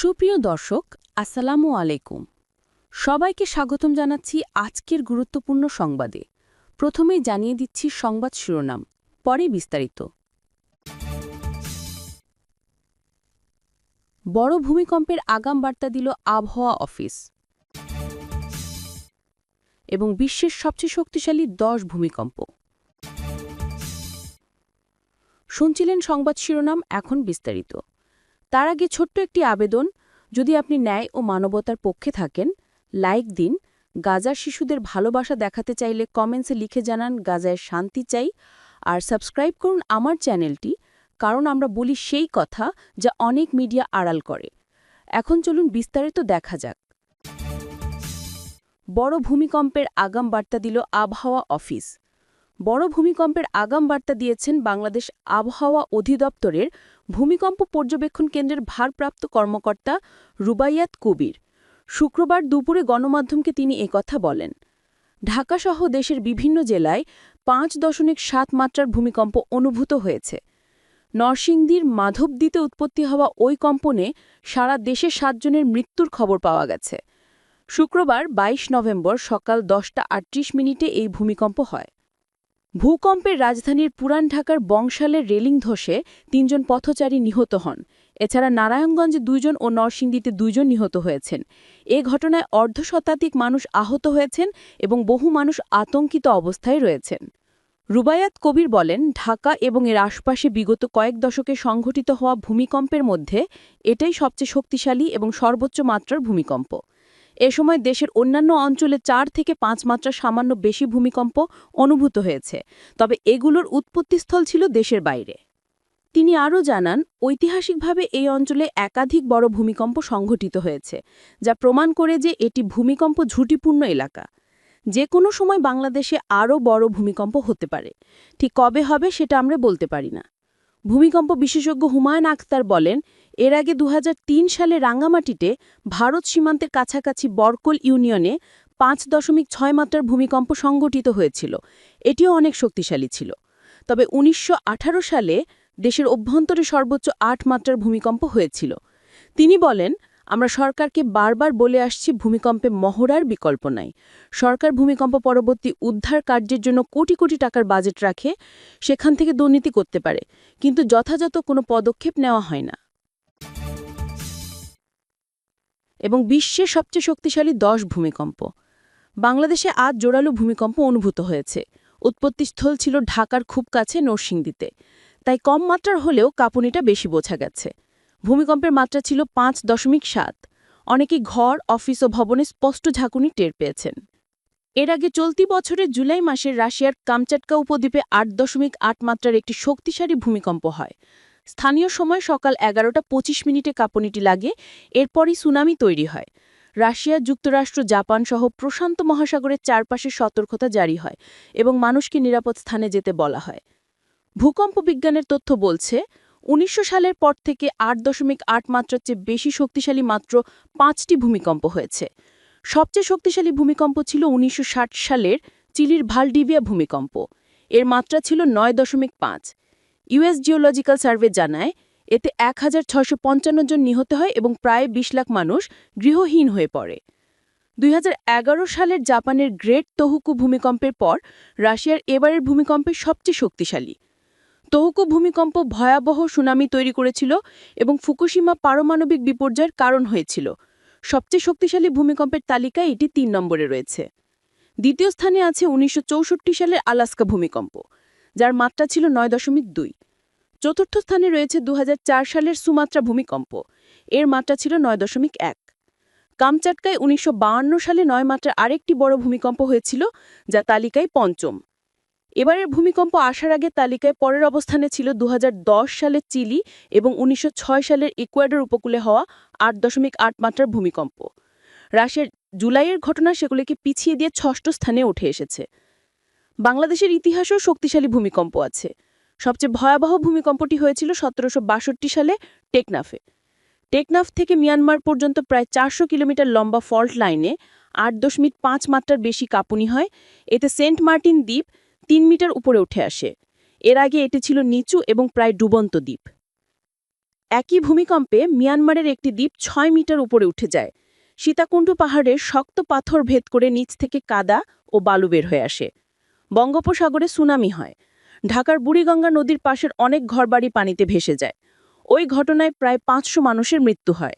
সুপ্রিয় দর্শক, আসসালামু আলাইকুম। সবাইকে স্বাগতম জানাচ্ছি আজকের গুরুত্বপূর্ণ সংবাদে। প্রথমেই জানিয়ে দিচ্ছি সংবাদ শিরোনাম, পরে বিস্তারিত। বড় ভূমিকম্পের আগাম বার্তা দিল আবহাওয়া অফিস। এবং বিশ্বের সবচেয়ে শক্তিশালী দশ ভূমিকম্প। শুনছিলেন সংবাদ শিরোনাম, এখন বিস্তারিত। তার আগে ছোট্ট একটি আবেদন, যদি আপনি ন্যায় ও মানবতার পক্ষে থাকেন, লাইক দিন। গাজার শিশুদের ভালোবাসা দেখাতে চাইলে কমেন্টসে লিখে জানান, গাজায় শান্তি চাই। আর সাবস্ক্রাইব করুন আমার চ্যানেলটি, কারণ আমরা বলি সেই কথা যা অনেক মিডিয়া আড়াল করে। এখন চলুন বিস্তারিত দেখা যাক। বড় ভূমিকম্পের আগাম বার্তা দিল আবহাওয়া অফিস। বড় ভূমিকম্পের আগাম বার্তা দিয়েছেন বাংলাদেশ আবহাওয়া অধিদপ্তরের ভূমিকম্প পর্যবেক্ষণ কেন্দ্রের ভারপ্রাপ্ত কর্মকর্তা রুবাইয়াত কুবির। শুক্রবার দুপুরে গণমাধ্যমকে তিনি একথা বলেন। ঢাকাসহ দেশের বিভিন্ন জেলায় পাঁচ দশমিক সাত মাত্রার ভূমিকম্প অনুভূত হয়েছে। নরসিংদীর মাধবদ্বীতে উৎপত্তি হওয়া ওই কম্পনে সারা দেশে সাতজনের মৃত্যুর খবর পাওয়া গেছে। শুক্রবার ২২ নভেম্বর সকাল দশটা আটত্রিশ মিনিটে এই ভূমিকম্প হয়। ভূকম্পের রাজধানীর পুরান ঢাকার বংশালের রেলিং ধসে তিনজন পথচারী নিহত হন। এছাড়া নারায়ণগঞ্জে দুইজন ও নরসিংদীতে দুইজন নিহত হয়েছেন। এ ঘটনায় অর্ধশতাধিক মানুষ আহত হয়েছেন এবং বহু মানুষ আতঙ্কিত অবস্থায় রয়েছেন। রুবায়াত কবির বলেন, ঢাকা এবং এর আশপাশে বিগত কয়েক দশকে সংঘটিত হওয়া ভূমিকম্পের মধ্যে এটাই সবচেয়ে শক্তিশালী এবং সর্বোচ্চ মাত্রার ভূমিকম্প। এ সময় দেশের অন্যান্য অঞ্চলে চার থেকে পাঁচ মাত্রা সামান্য বেশি ভূমিকম্প অনুভূত হয়েছে। তবে এগুলোর উৎপত্তিস্থল ছিল দেশের বাইরে। তিনি আরও জানান, ঐতিহাসিকভাবে এই অঞ্চলে একাধিক বড় ভূমিকম্প সংঘটিত হয়েছে, যা প্রমাণ করে যে এটি ভূমিকম্প ঝুঁটিপূর্ণ এলাকা। যে কোনো সময় বাংলাদেশে আরও বড় ভূমিকম্প হতে পারে। ঠিক কবে হবে সেটা আমরা বলতে পারি না। ভূমিকম্প বিশেষজ্ঞ হুমায়ুন আখতার বলেন এর আগে দু হাজার তিন সালে রাঙ্গামাটিতে ভারত সীমান্তের কাছাকাছি বরকল ইউনিয়নে পাঁচ দশমিক ছয় মাত্রার ভূমিকম্প সংগঠিত হয়েছিল। এটিও অনেক শক্তিশালী ছিল। তবে উনিশশো আঠারো সালে দেশের অভ্যন্তরে সর্বোচ্চ আট মাত্রার ভূমিকম্প হয়েছিল। তিনি বলেন, আমরা সরকারকে বারবার বলে আসছি ভূমিকম্পে মহড়ার বিকল্প নাই। সরকার ভূমিকম্প পরবর্তী উদ্ধার কার্যের জন্য কোটি কোটি টাকার বাজেট রাখে, সেখান থেকে দুর্নীতি করতে পারে, কিন্তু যথাযথ কোনো পদক্ষেপ নেওয়া হয় না। এবং বিশ্বের সবচেয়ে শক্তিশালী দশ ভূমিকম্প। বাংলাদেশে আজ জোরালো ভূমিকম্প অনুভূত হয়েছে। উৎপত্তিস্থল ছিল ঢাকার খুব কাছে নরসিংদীতে। তাই কম মাত্রার হলেও কাঁপুনিটা বেশি বোঝা গেছে। ভূমিকম্পের মাত্রা ছিল পাঁচ দশমিক সাত। অনেকে ঘর, অফিস ও ভবনে স্পষ্ট ঝাঁকুনি টের পেয়েছেন। এর আগে চলতি বছরের জুলাই মাসে রাশিয়ার কামচাটকা উপদ্বীপে আট দশমিক আট মাত্রার একটি শক্তিশালী ভূমিকম্প হয়। স্থানীয় সময় সকাল এগারোটা পঁচিশ মিনিটে কাঁপুনিটি লাগে, এরপরই সুনামি তৈরি হয়। রাশিয়া, যুক্তরাষ্ট্র, জাপান সহ প্রশান্ত মহাসাগরের চারপাশে সতর্কতা জারি হয় এবং মানুষকে নিরাপদ স্থানে যেতে বলা হয়। ভূকম্প বিজ্ঞানের তথ্য বলছে, উনিশশো সালের পর থেকে আট দশমিক আট মাত্রার চেয়ে বেশি শক্তিশালী মাত্র পাঁচটি ভূমিকম্প হয়েছে। সবচেয়ে শক্তিশালী ভূমিকম্প ছিল উনিশশো ষাট সালের চিলির ভালডিভিয়া ভূমিকম্প। এর মাত্রা ছিল নয় দশমিক পাঁচ। ইউএস জিওলজিক্যাল সার্ভে জানায়, এতে এক হাজার ছয়শো পঞ্চান্ন জন নিহত হয় এবং প্রায় ২০ লাখ মানুষ গৃহহীন হয়ে পড়ে। দুই হাজার এগারো সালের জাপানের গ্রেট তহুকু ভূমিকম্পের পর রাশিয়ার এবারের ভূমিকম্পে সবচেয়ে শক্তিশালী। তহুকু ভূমিকম্প ভয়াবহ সুনামি তৈরি করেছিল এবং ফুকুশিমা পারমাণবিক বিপর্যয়ের কারণ হয়েছিল। সবচেয়ে শক্তিশালী ভূমিকম্পের তালিকায় এটি তিন নম্বরে রয়েছে। দ্বিতীয় স্থানে আছে উনিশশো চৌষট্টি সালের আলাস্কা ভূমিকম্প। যার মাত্রা ছিল নয় দশমিক দুই। চতুর্থ স্থানে রয়েছে দু হাজার চার সালের সুমাত্রা ভূমিকম্প। এর মাত্রা ছিল নয় দশমিক এক। কামচাটকায় উনিশশো সালে নয় মাত্রার আরেকটি বড় ভূমিকম্প হয়েছিল, যা তালিকায় পঞ্চম। এবারের ভূমিকম্প আসার আগে তালিকায় পরের অবস্থানে ছিল দু সালের চিলি এবং উনিশশো ছয় সালের ইকুয়েডর উপকূলে হওয়া আট দশমিক আট মাত্রার ভূমিকম্প। রাশিয়ার জুলাইয়ের ঘটনা সেগুলিকে পিছিয়ে দিয়ে ষষ্ঠ স্থানে উঠে এসেছে। বাংলাদেশের ইতিহাসেও শক্তিশালী ভূমিকম্প আছে। সবচেয়ে ভয়াবহ ভূমিকম্পটি হয়েছিল সতেরোশো বাষট্টি সালে টেকনাফে। টেকনাফ থেকে মিয়ানমার পর্যন্ত প্রায় চারশো কিলোমিটার লম্বা ফল্ট লাইনে আট দশমিক পাঁচ মাত্রার বেশি কাঁপুনি হয়। এতে সেন্ট মার্টিন দ্বীপ তিন মিটার উপরে উঠে আসে। এর আগে এটি ছিল নিচু এবং প্রায় ডুবন্ত দ্বীপ। একই ভূমিকম্পে মিয়ানমারের একটি দ্বীপ ছয় মিটার উপরে উঠে যায়। সীতাকুণ্ড পাহাড়ের শক্ত পাথর ভেদ করে নিচ থেকে কাদা ও বালু বের হয়ে আসে। বঙ্গোপসাগরে সুনামি হয়। ঢাকার বুড়িগঙ্গা নদীর পাশের অনেক ঘরবাড়ি পানিতে ভেসে যায়। ওই ঘটনায় প্রায় পাঁচশো মানুষের মৃত্যু হয়।